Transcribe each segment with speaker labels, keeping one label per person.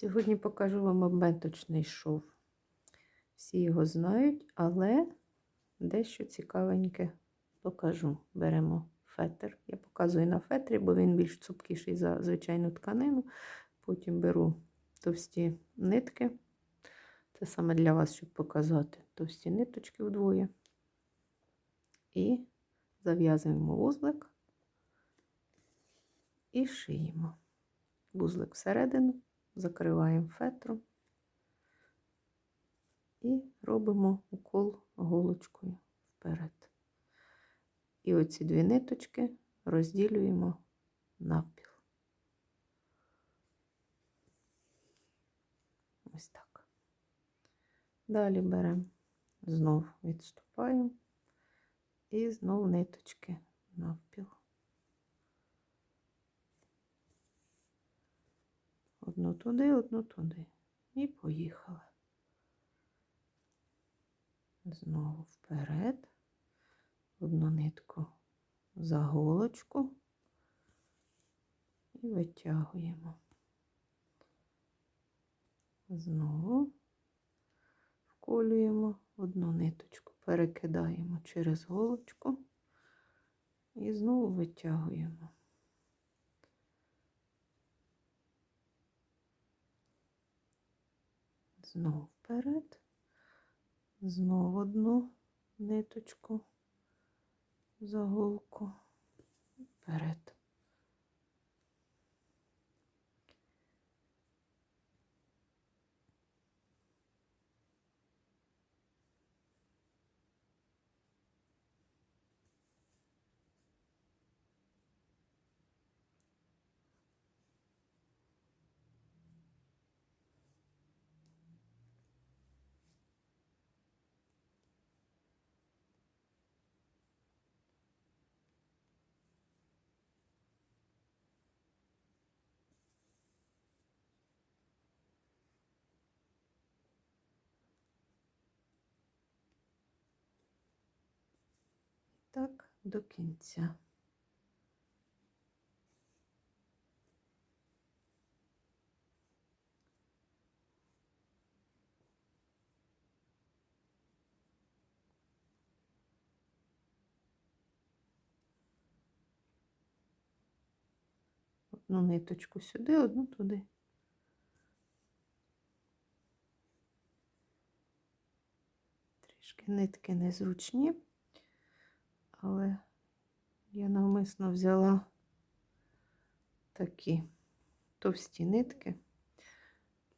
Speaker 1: Сьогодні покажу вам обметочний шов. Всі його знають, але дещо цікавеньке покажу. Беремо фетр. Я показую на фетрі, бо він більш цупкіший за звичайну тканину. Потім беру товсті нитки. Це саме для вас, щоб показати товсті ниточки вдвоє. І зав'язуємо вузлик і шиємо. Вузлик всередину, закриваємо фетром і робимо укол голочкою вперед. І оці дві ниточки розділюємо навпіл. Ось так. Далі беремо, знов відступаємо і знов ниточки навпіл. Одну туди, одну туди. І поїхали. Знову вперед, одну нитку за голочку і витягуємо. Знову вколюємо одну ниточку, перекидаємо через голочку і знову витягуємо. Знову вперед, знову одну ниточку за голку вперед. Так, до кінця. Одну ниточку сюди, одну туди. Трішки нитки незручні я навмисно взяла такі товсті нитки,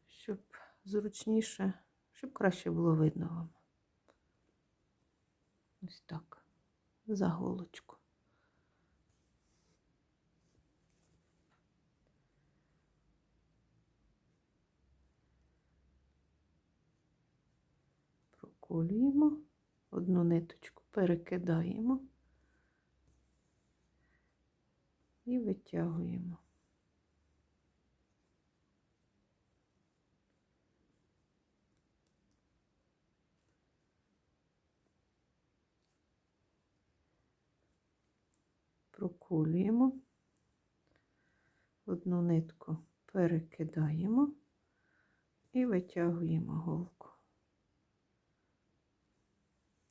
Speaker 1: щоб зручніше, щоб краще було видно вам. Ось так, за голочку. Проколюємо одну ниточку, перекидаємо. І витягуємо. Проколюємо, одну нитку перекидаємо і витягуємо голку.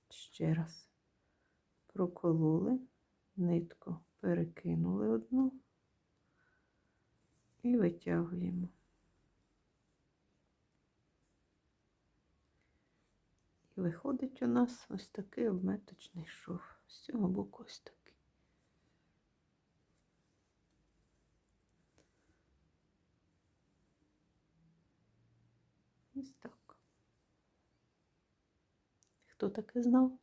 Speaker 1: Ще раз прокололи нитку перекинули одну і витягуємо. І виходить у нас ось такий обметочний шов. З цього боку ось такий. Ось так. Хто таке знав?